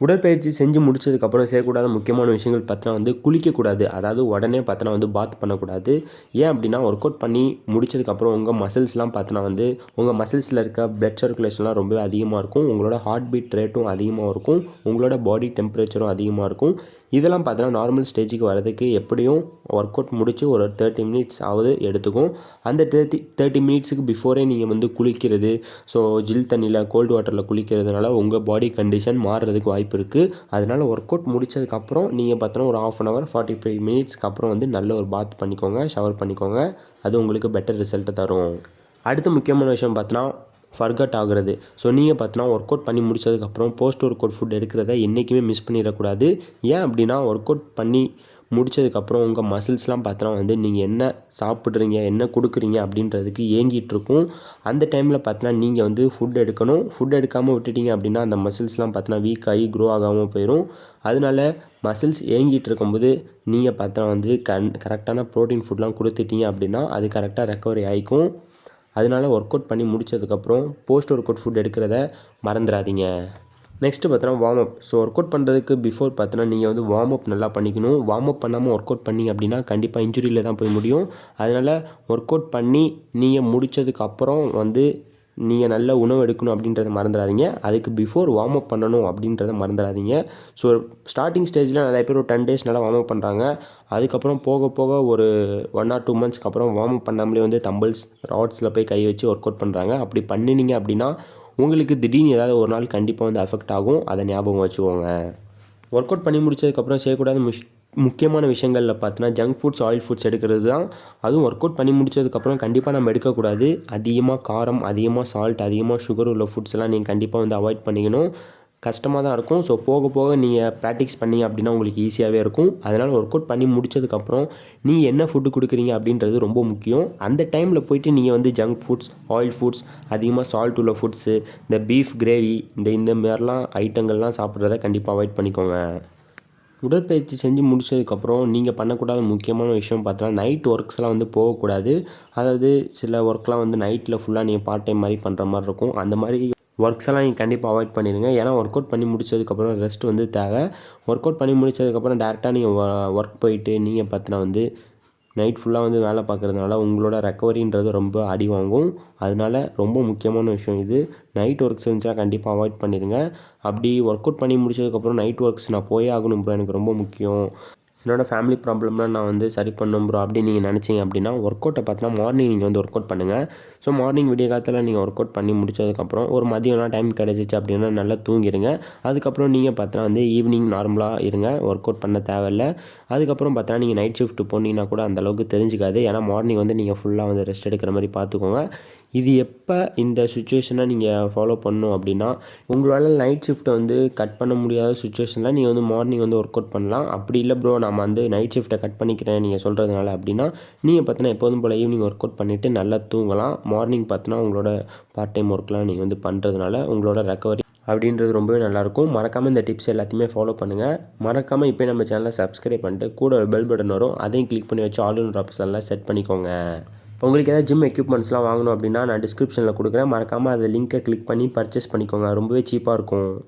உடற்பயிற்சி செஞ்சு முடிச்சதுக்கப்புறம் செய்யக்கூடாத முக்கியமான விஷயங்கள் பார்த்தோன்னா வந்து குளிக்கக்கூடாது. அதாவது உடனே பார்த்தோன்னா வந்து பாத் பண்ணக்கூடாது. ஏன் அப்படின்னா ஒர்க் அவுட் பண்ணி முடிச்சதுக்கப்புறம் உங்கள் மசில்ஸ்லாம் பார்த்தோன்னா வந்து உங்கள் மசில்ஸில் இருக்க பிளட் சர்க்குலேஷன்லாம் ரொம்பவே அதிகமாக இருக்கும். உங்களோட ஹார்ட் பீட் ரேட்டும் அதிகமாக இருக்கும். உங்களோட பாடி டெம்பரேச்சரும் அதிகமாக இருக்கும். இதெல்லாம் பார்த்தோன்னா நார்மல் ஸ்டேஜுக்கு வரதுக்கு எப்படியும் ஒர்க் அவுட் முடித்து ஒரு தேர்ட்டி மினிட்ஸ் ஆகுது எடுத்துக்கும். அந்த தேர்ட்டி தேர்ட்டி மினிட்ஸுக்கு பிஃபோரே நீங்கள் வந்து குளிக்கிறது ஸோ ஜில் தண்ணியில் கோல்டு வாட்டரில் குளிக்கிறதுனால உங்கள் பாடி கண்டிஷன் மாறுறதுக்கு வாய்ப்பு இருக்குது அதனால் ஒர்க் அவுட் முடிச்சதுக்கப்புறம் நீங்கள் பார்த்தோன்னா ஒரு half an hour forty five மினிட்ஸ்க்கு அப்புறம் வந்து நல்ல ஒரு பாத் பண்ணிக்கோங்க ஷவர் பண்ணிக்கோங்க. அது உங்களுக்கு பெட்டர் ரிசல்ட்டை தரும். அடுத்த முக்கியமான விஷயம் பார்த்தோன்னா ஃபர்கட் ஆகுறது. ஸோ நீங்கள் பார்த்தோன்னா ஒர்க் அவுட் பண்ணி முடிச்சதுக்கப்புறம் போஸ்ட் ஒர்க் அவுட் ஃபுட் எடுக்கிறத என்றைக்குமே மிஸ் பண்ணிடக்கூடாது. ஏன் அப்படின்னா ஒர்க் அவுட் பண்ணி முடிச்சதுக்கப்புறம் உங்கள் மசில்ஸ்லாம் பார்த்தோன்னா வந்து நீங்கள் என்ன சாப்பிட்றீங்க என்ன கொடுக்குறீங்க அப்படின்றதுக்கு ஏங்கிட்டுருக்கும் அந்த டைமில் பார்த்தோன்னா நீங்கள் வந்து ஃபுட் எடுக்கணும். ஃபுட் எடுக்காமல் விட்டுட்டீங்க அப்படின்னா அந்த மசில்ஸ்லாம் பார்த்தோன்னா வீக் ஆகி க்ரோ ஆகாமல் போயிடும் அதனால மசில்ஸ் ஏங்கிட்டு இருக்கும்போது நீங்கள் பார்த்தா வந்து கன் கரெக்டான ப்ரோட்டீன் ஃபுட்லாம் கொடுத்துட்டீங்க அப்படின்னா அது கரெக்டாக ரெக்கவரி ஆகிக்கும் அதனால ஒர்க் அவுட் பண்ணி முடிச்சதுக்கப்புறம் போஸ்ட் ஒர்க் அவுட் ஃபுட் எடுக்கிறத மறந்துடாதீங்க நெக்ஸ்ட்டு பார்த்தோன்னா warm up so work out பண்ணுறதுக்கு பிஃபோர் பார்த்தோன்னா நீங்கள் வந்து வார்ம் அப் நல்லா பண்ணிக்கணும். வார்ம் அப் பண்ணாமல் ஒர்க் அவுட் பண்ணி அப்படின்னா கண்டிப்பாக இன்ஜுரியில் தான் போய் முடியும். அதனால் ஒர்க் அவுட் பண்ணி நீங்கள் முடிச்சதுக்கப்புறம் வந்து நீங்கள் நல்ல உணவு எடுக்கணும் அப்படின்றத மறந்துடாதீங்க. அதுக்கு பிஃபோர் வார்ம் அப் பண்ணணும் அப்படின்றத மறந்துடாதீங்க. ஸோ ஸ்டார்டிங் ஸ்டேஜில் நிறைய பேர் ஒரு டென் டேஸ் நல்லா வார்ம் அப் பண்ணுறாங்க அதுக்கப்புறம் போக போக ஒரு ஒன் ஆர் டூ மந்த்ஸ்க்கு அப்புறம் வார்ம் அப் பண்ணாமலே வந்து தம்பிள்ஸ் ராட்ஸில் போய் கை வச்சு ஒர்க் அவுட் பண்ணுறாங்க அப்படி பண்ணினீங்க அப்படின்னா உங்களுக்கு திடீர்னு ஏதாவது ஒரு நாள் கண்டிப்பாக வந்து அஃபெக்ட் ஆகும். அதை ஞாபகம் வச்சுக்கோங்க. ஒர்க் அவுட் பண்ணி முடிச்சதுக்கப்புறம் செய்யக்கூடாத முஷ் முக்கியமான விஷயங்களில் பார்த்தோன்னா ஜங்க் ஃபுட்ஸ் ஆயில் ஃபுட்ஸ் எடுக்கிறது தான். அதுவும் ஒர்க் அவுட் பண்ணி முடிச்சதுக்கப்புறம் கண்டிப்பாக நம்ம எடுக்கக்கூடாது. அதிகமாக காரம் அதிகமாக சால்ட் அதிகமாக சுகர் உள்ள ஃபுட்ஸ்லாம் நீங்கள் கண்டிப்பாக வந்து அவாய்ட் பண்ணிக்கணும். கஷ்டமாக தான் இருக்கும். ஸோ போக போக நீங்கள் ப்ராக்டிஸ் பண்ணீங்க அப்படின்னா உங்களுக்கு ஈஸியாகவே இருக்கும். அதனால் ஒர்க் அவுட் பண்ணி முடிச்சதுக்கப்புறம் நீங்கள் என்ன ஃபுட்டு கொடுக்குறீங்க அப்படின்றது ரொம்ப முக்கியம். அந்த டைமில் போயிட்டு நீங்கள் வந்து ஜங்க் ஃபுட்ஸ் ஆயில் ஃபுட்ஸ் அதிகமாக சால்ட் உள்ள ஃபுட்ஸு இந்த பீஃப் கிரேவி இந்த இந்த மாதிரிலாம் ஐட்டங்கள்லாம் சாப்பிட்றத கண்டிப்பாக அவாய்ட் பண்ணிக்கோங்க. உடற்பயிற்சி செஞ்சு முடிச்சதுக்கப்புறம் நீங்கள் பண்ணக்கூடாத முக்கியமான விஷயம் பார்த்தோன்னா நைட் ஒர்க்ஸ்லாம் வந்து போகக்கூடாது. அதாவது சில ஒர்க்லாம் வந்து நைட்டில் ஃபுல்லாக நீங்கள் பார்ட் டைம் மாதிரி பண்ணுற மாதிரி இருக்கும். அந்த மாதிரி ஒர்க்ஸ் எல்லாம் நீங்கள் கண்டிப்பாக அவாய்ட் பண்ணிடுங்க ஏன்னா ஒர்க் அவுட் பண்ணி முடிச்சதுக்கப்புறம் ரெஸ்ட் வந்து தேவை. ஒர்க் அவுட் பண்ணி முடிச்சதுக்கப்புறம் டேரெக்டாக நீங்கள் ஒர்க் போயிட்டு நீங்கள் பார்த்தினா வந்து நைட் ஃபுல்லாக வந்து வேலை பார்க்குறதுனால உங்களோட ரெக்கவரின்றது ரொம்ப அடி வாங்கும். அதனால ரொம்ப முக்கியமான விஷயம் இது. நைட் ஒர்க்ஸ் இருந்துச்சுன்னா கண்டிப்பாக அவாய்ட் பண்ணிடுங்க. அப்படி ஒர்க் அவுட் பண்ணி முடிச்சதுக்கப்புறம் நைட் ஒர்க்ஸ் நான் போயே ஆகணும் ப்ரோ எனக்கு ரொம்ப முக்கியம். என்னோடய ஃபேமிலி ப்ராப்ளம்லாம் நான் வந்து சரி பண்ணும் ப்ரோ அப்படின்னு நீங்கள் நினச்சிங்க அப்படின்னா ஒர்க் அவுட்டை பார்த்தீங்கன்னா மார்னிங் நீங்கள் வந்து ஒர்க் அவுட் பண்ணுங்கள் ஸோ மார்னிங் விடிய காலத்தில் நீங்கள் ஒர்க் அவுட் பண்ணி முடிச்சதுக்கப்புறம் ஒரு மதியம்லாம் டைம் கிடச்சிச்சு அப்படின்னா நல்லா தூங்கிடுங்க அதுக்கப்புறம் நீங்கள் பார்த்தோன்னா வந்து ஈவினிங் நார்மலாக இருங்க. ஒர்க் அவுட் பண்ண தேவையில்ல. அதுக்கப்புறம் பார்த்தா நீங்கள் நைட் ஷிஃப்ட் போனீங்கன்னா கூட அந்தளவுக்கு தெரிஞ்சுக்காது. ஏன்னா மார்னிங் வந்து நீங்கள் ஃபுல்லாக வந்து ரெஸ்ட் எடுக்கிற மாதிரி பார்த்துக்கோங்க. இது எப்போ இந்த சுச்சுவேஷனை நீங்கள் ஃபாலோ பண்ணணும் அப்படின்னா உங்களால் நைட் ஷிஃப்ட்டை வந்து கட் பண்ண முடியாத சுச்சுவேஷனில் நீங்கள் வந்து மார்னிங் வந்து ஒர்க் அவுட் பண்ணலாம். அப்படி இல்லை ப்ரோ நம்ம வந்து நைட் ஷிஃப்ட்டை கட் பண்ணிக்கிறேன் நீங்கள் சொல்கிறதுனால அப்படின்னா நீங்கள் பார்த்தோன்னா எப்போதும் போல் ஈவினிங் ஒர்க் அவுட் பண்ணிவிட்டு நல்லா தூங்கலாம். மார்னிங் பார்த்தோன்னா உங்களோட பார்ட் டைம் ஒர்க்லாம் நீங்கள் வந்து பண்ணுறதுனால உங்களோட ரெக்கவரி அப்படின்றது ரொம்பவே நல்லாயிருக்கும் மறக்காமல் இந்த டிப்ஸ் எல்லாத்தையுமே ஃபாலோ பண்ணுங்கள் மறக்காமல் இப்போ நம்ம சேனலை சப்ஸ்கிரைப் பண்ணிட்டு கூட ஒரு பெல் பட்டன் வரும். அதையும் கிளிக் பண்ணி வச்சு ஆல் இன் ஆப்ஸ் எல்லாம் செட் பண்ணிக்கோங்க. உங்களுக்கு ஏதாவது ஜிம் எக்யூப்மெண்ட்ஸ்லாம் வாங்கணும் அப்படின்னா நான் டிஸ்கிரிப்ஷனில் கொடுக்குறேன். மறக்காமல் அதை லிங்க்கை கிளிக் பண்ணி பர்ச்சேஸ் பண்ணிக்கோங்க. ரொம்பவே சீப்பாக இருக்கும்.